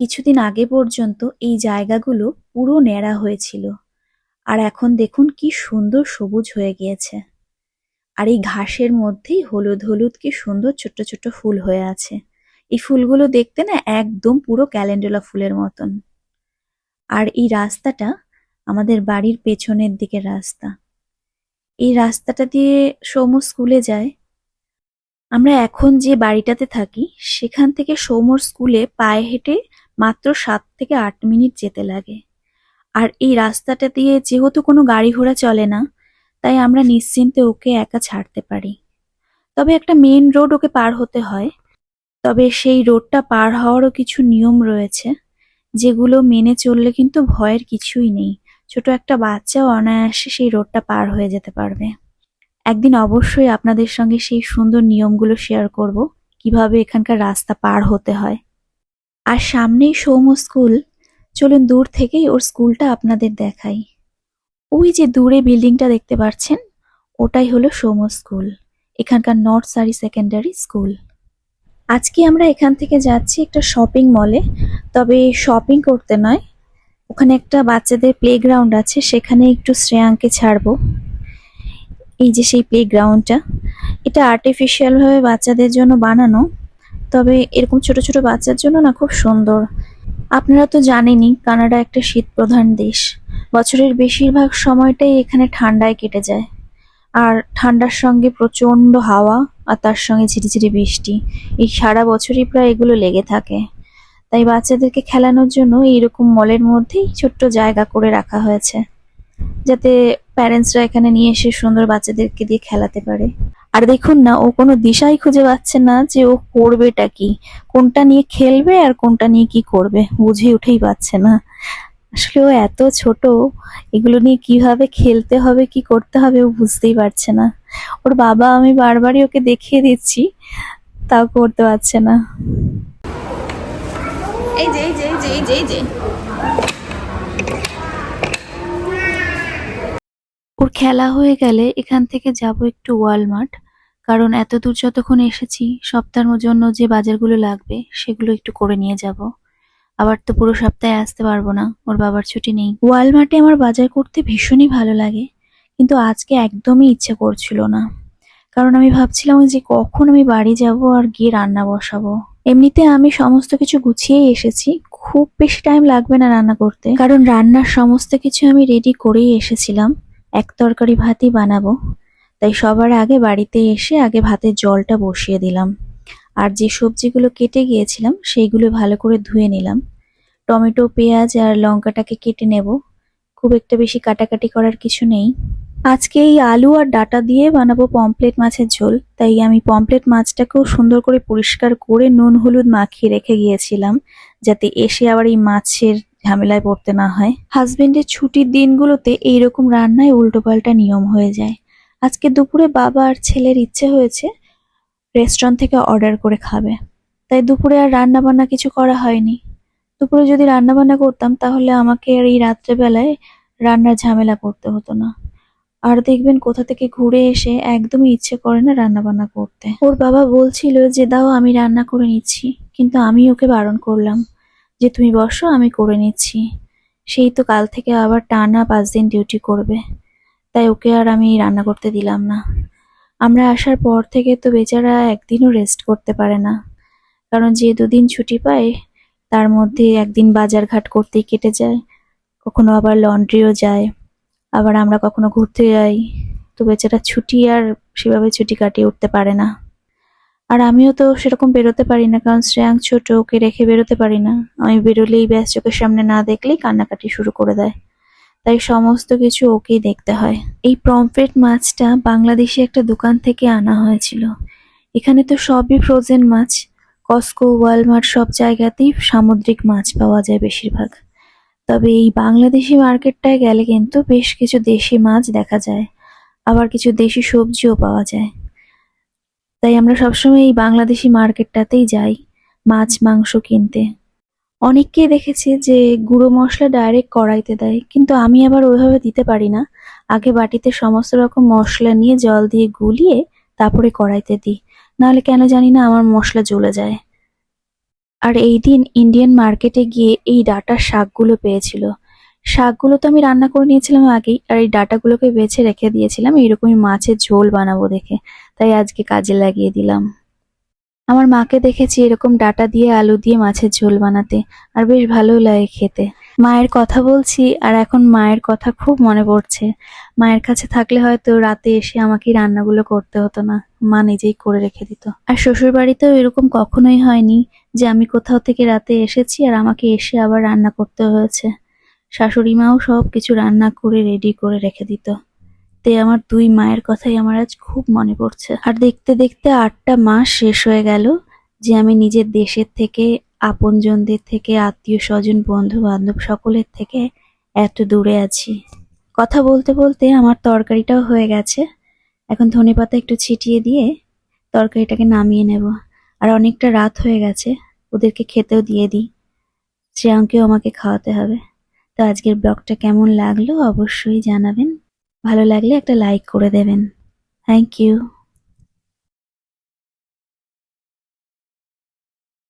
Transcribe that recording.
কিছুদিন আগে পর্যন্ত এই জায়গাগুলো পুরো ন্যাড়া হয়েছিল। আর এখন দেখুন কি সুন্দর সবুজ হয়ে গিয়েছে। আর এই ঘাসের মধ্যেই হলুদ হলুদ কি সুন্দর ছোট্ট ছোট্ট ফুল হয়ে আছে। এই ফুলগুলো দেখতে না একদম পুরো ক্যালেন্ডুলা ফুলের মতন। আর এই রাস্তাটা আমাদের বাড়ির পেছনের দিকের রাস্তা। এই রাস্তাটা দিয়ে সৌম্য স্কুলে যায়। আমরা এখন যে বাড়িটাতে থাকি, সেখান থেকে সৌম্যর স্কুলে পায়ে হেঁটে মাত্র সাত থেকে আট মিনিট যেতে লাগে। আর এই রাস্তাটা দিয়ে যেহেতু কোনো গাড়ি ঘোড়া চলে না, তাই আমরা নিশ্চিন্তে ওকে একা ছাড়তে পারি। তবে একটা মেন রোড ওকে পার হতে হয়। তবে সেই রোডটা পার হওয়ারও কিছু নিয়ম রয়েছে, যেগুলো মেনে চললে কিন্তু ভয়ের কিছুই নেই। ছোট একটা বাচ্চাও অনায়াসে সেই রোডটা পার হয়ে যেতে পারবে। একদিন অবশ্যই আপনাদের সঙ্গে সেই সুন্দর নিয়মগুলো শেয়ার করব, কীভাবে এখানকার রাস্তা পার হতে হয়। আর সামনেই সৌম স্কুল। চলুন দূর থেকেই ওর স্কুলটা আপনাদের দেখাই। ওই যে দূরে বিল্ডিংটা দেখতে পাচ্ছেন ওটাই হলো সৌম্য স্কুল, এখানকার নর্থ সারি সেকেন্ডারি স্কুল। আজকে আমরা এখান থেকে যাচ্ছি একটা শপিং মলে, তবে শপিং করতে নয়। ওখানে একটা বাচ্চাদের প্লেগ্রাউন্ড আছে, সেখানে একটু শ্রেয়াঙ্কে ছাড়বো। এই যে সেই প্লেগ্রাউন্ডটা এটা আর্টিফিশিয়াল ভাবে বাচ্চাদের জন্য বানানো। তবে এরকম ছোট ছোট বাচ্চার জন্য না খুব সুন্দর। আপনারা তো জানেনই, কানাডা একটা শীত প্রধান দেশ। বছরের বেশিরভাগ সময়টাই এখানে ঠান্ডায় কেটে যায়। আর ঠান্ডার সঙ্গে প্রচণ্ড হাওয়া আর তার সঙ্গে ঝিরিঝিরি বৃষ্টি, এই সারা বছরই প্রায় এগুলো লেগে থাকে। তাই বাচ্চাদেরকে খেলানোর জন্য এইরকম মলের মধ্যেই ছোট্ট জায়গা করে রাখা হয়েছে। যাতে প্যারেন্টসরা এখানে নিয়ে এসে সুন্দর বাচ্চাদেরকে দিয়ে খেলাতে পারে। আর দেখুন না, ও কোনো দিশাই খুঁজে পাচ্ছে না যে ও করবেটা কি। কোনটা নিয়ে খেলবে আর কোনটা নিয়ে কি করবে, বুঝে উঠেই পাচ্ছে না। আসলে ও এত ছোট, এগুলো নিয়ে কীভাবে খেলতে হবে, কি করতে হবে ও বুঝতেই পারছে না। ওর বাবা, আমি বারবারই ওকে দেখিয়ে দিচ্ছি, তাও করতে পারছে না। এই যে এই যে এই যে এই যে ওর খেলা হয়ে গেলে এখান থেকে যাব একটু ওয়ালমার্ট, কারণ এত দূর যতক্ষণ এসেছি, সপ্তাহের জন্য যে বাজারগুলো লাগবে, সেগুলো একটু করে নিয়ে যাব। আবার তো পুরো সপ্তাহে আসতে পারব না, ওর বাবার ছুটি নেই। ওয়ালমার্টে আমার বাজার করতে ভীষণই ভালো লাগে, কিন্তু আজকে একদমই ইচ্ছে করছিল না। কারণ আমি ভাবছিলাম যে কখন আমি বাড়ি যাব আর গিয়ে রান্না বসাবো। এমনিতে আমি সমস্ত কিছু গুছিয়েই এসেছি, খুব বেশি টাইম লাগবে না রান্না করতে, কারণ রান্নার সমস্ত কিছু আমি রেডি করেই এসেছিলাম। এক তরকারি ভাতই বানাবো। তাই সবার আগে বাড়িতে এসে আগে ভাতের জলটা বসিয়ে দিলাম। আর যে সবজিগুলো কেটে গিয়েছিলাম, সেইগুলো ভালো করে ধুয়ে নিলাম। টমেটো, পেঁয়াজ আর লঙ্কাটাকে কেটে নেব। খুব একটা বেশি কাটাকাটি করার কিছু নেই। আজকে এই আলু আর ডাটা দিয়ে বানাবো পমপ্লেট মাছের ঝোল। তাই আমি পমপ্লেট মাছটাকেও সুন্দর করে পরিষ্কার করে নুন, হলুদ মাখিয়ে রেখে গিয়েছিলাম, যাতে এসে আবার এই মাছের ঝামেলায় পড়তে না হয়। হাজবেন্ডের ছুটির দিনগুলোতে এইরকম রান্নায় উল্টোপাল্টা নিয়ম হয়ে যায়। আজকে দুপুরে বাবা আর ছেলের ইচ্ছে হয়েছে রেস্টুরেন্ট থেকে অর্ডার করে খাবে। তাই দুপুরে আর রান্না বান্না কিছু করা হয়নি। দুপুরে যদি রান্না বান্না করতাম, তাহলে আমাকে আর এই রাত্রেবেলায় রান্নার ঝামেলা করতে হতো না। আর দেখবেন কোথা থেকে ঘুরে এসে একদমই ইচ্ছে করে না রান্না বান্না করতে। ওর বাবা বলছিল যে, দাও, আমি রান্না করে নিচ্ছি। কিন্তু আমি ওকে বারণ করলাম। যে তুমি বসো, আমি করে নিচ্ছি। সেই তো কাল থেকে আবার টানা পাঁচ দিন ডিউটি করবে। তাই ওকে আর আমি রান্না করতে দিলাম না। আমরা আসার পর থেকে তো বেচারা একদিনও রেস্ট করতে পারে না। কারণ যে দুদিন ছুটি পায়, তার মধ্যে একদিন বাজার ঘাট করতেই কেটে যায়। কখনো আবার লন্ড্রিও যায়। আবার আমরা কখনো ঘুরতে যাই। তো বেচারা ছুটি আর সেভাবে ছুটি কাটিয়ে উঠতে পারে না। আর আমিও তো সেরকম বেরোতে পারি না, কারণ শ্রেয়াং ছোট, ওকে রেখে বেরোতে পারি না। আমি বেরোলেই ব্যাস চোখের সামনে না দেখলেই কান্নাকাটি শুরু করে দেয়। তাই সমস্ত কিছু ওকেই দেখতে হয়। এই পমফ্রেট মাছটা বাংলাদেশি একটা দোকান থেকে আনা হয়েছিল। এখানে তো সবই ফ্রোজেন মাছ। কস্কো ওয়ালমার্ট সব জায়গাতেই সামুদ্রিক মাছ পাওয়া যায় বেশিরভাগ। তবে এই বাংলাদেশি মার্কেটটায় গেলে কিন্তু বেশ কিছু দেশি মাছ দেখা যায়। আবার কিছু দেশি সবজিও পাওয়া যায়। তাই আমরা সবসময় এই বাংলাদেশি মার্কেটটাতেই যাই, মাছ, মাংস কিনতে। অনেককেই দেখেছি যে গুঁড়ো মশলা ডাইরেক্ট কড়াইতে দেয়, কিন্তু আমি আবার ওইভাবে দিতে পারি না। আগে বাটিতে সমস্ত রকম মশলা নিয়ে জল দিয়ে গুলিয়ে তারপরে কড়াইতে দিই। নাহলে কেন জানি না আমার মশলা জ্বলে যায়। আর এই দিন ইন্ডিয়ান মার্কেটে গিয়ে এই ডাটার শাকগুলো পেয়েছিল। শাকগুলো তো আমি রান্না করে নিয়েছিলাম আগেই, আর এই ডাটাগুলোকে বেছে রেখে দিয়েছিলাম, এইরকমই মাছের ঝোল বানাবো দেখে। তাই আজকে কাজে লাগিয়ে দিলাম। আমার মাকে দেখেছি এরকম ডাটা দিয়ে আলু দিয়ে মাছের ঝোল বানাতে, আর বেশ ভালো লাগে খেতে। মায়ের কথা বলছি, আর এখন মায়ের কথা খুব মনে পড়ছে। মায়ের কাছে থাকলে হয়তো রাতে এসে আমাকে রান্নাগুলো করতে হতো না, মা নিজেই করে রেখে দিত। আর শ্বশুর বাড়িতেও এরকম কখনোই হয়নি যে আমি কোথাও থেকে রাতে এসেছি আর আমাকে এসে আবার রান্না করতে হয়েছে। শাশুড়ি মাও সব কিছু রান্না করে রেডি করে রেখে দিত। তে আমার দুই মায়ের কথাই আমার আজ খুব মনে পড়ছে। আর দেখতে দেখতে আটটা মাস শেষ হয়ে গেল যে আমি নিজের দেশের থেকে, আপনজনদের থেকে আত্মীয় স্বজন বন্ধু বান্ধব সকলের থেকে এত দূরে আছি। কথা বলতে বলতে আমার তরকারিটাও হয়ে গেছে। এখন ধনেপাতা একটু ছিটিয়ে দিয়ে তরকারিটাকে নামিয়ে নেব। আর অনেকটা রাত হয়ে গেছে, ওদেরকে খেতেও দিয়ে দিই। শ্রেয়াঙ্কেও আমাকে খাওয়াতে হবে। তো আজকের ব্লগটা কেমন লাগল অবশ্যই জানাবেন। ভালো লাগলে একটা লাইক করে দেবেন। Thank you